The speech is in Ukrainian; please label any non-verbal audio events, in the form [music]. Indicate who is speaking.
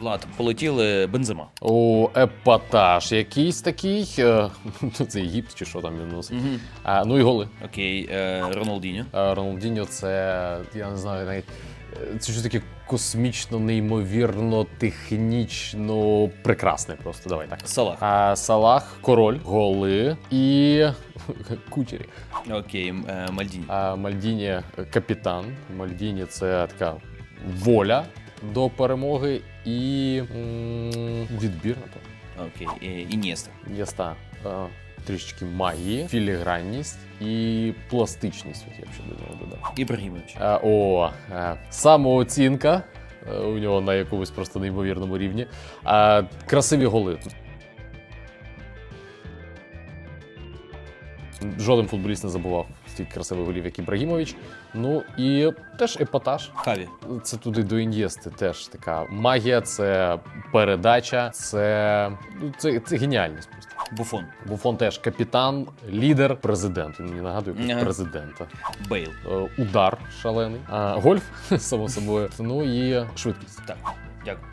Speaker 1: Влад, полетіли бензима.
Speaker 2: О, епатаж якийсь такий. е, [laughs] це Єгипт чи що там він носить.
Speaker 1: Угу.
Speaker 2: А, ну і голи.
Speaker 1: Окей, е, Роналдіньо.
Speaker 2: А, Роналдіньо це, я не знаю, навіть е, це щось таке космічно, неймовірно, технічно прекрасне просто. Давай так.
Speaker 1: Салах.
Speaker 2: А, Салах, король, голи і [laughs] кучері.
Speaker 1: Окей, е, Мальдіні.
Speaker 2: А Мальдіні капітан. Мальдіні це така воля до перемоги і м, відбір, напевно.
Speaker 1: Окей, е, Інєста.
Speaker 2: Н'єста е, трішечки магії, філігранність і пластичність. От я б ще до нього додав.
Speaker 1: Ібрагімович.
Speaker 2: Е, О, е, самооцінка. е, У нього на якомусь просто неймовірному рівні. А красиві голи. Жоден футболіст не забував стільки красивих голів, як Ібрагімович. Ну і теж епатаж.
Speaker 1: Хаві.
Speaker 2: Це туди до Ін'єсти теж така магія, це передача, це, ну, це, це геніальність просто.
Speaker 1: Буфон.
Speaker 2: Буфон теж капітан, лідер, президент. Він мені нагадує
Speaker 1: Ага.
Speaker 2: президента.
Speaker 1: Бейл.
Speaker 2: Е, Удар шалений. А, гольф, [laughs] само собою. Ну і швидкість.
Speaker 1: Так, дякую.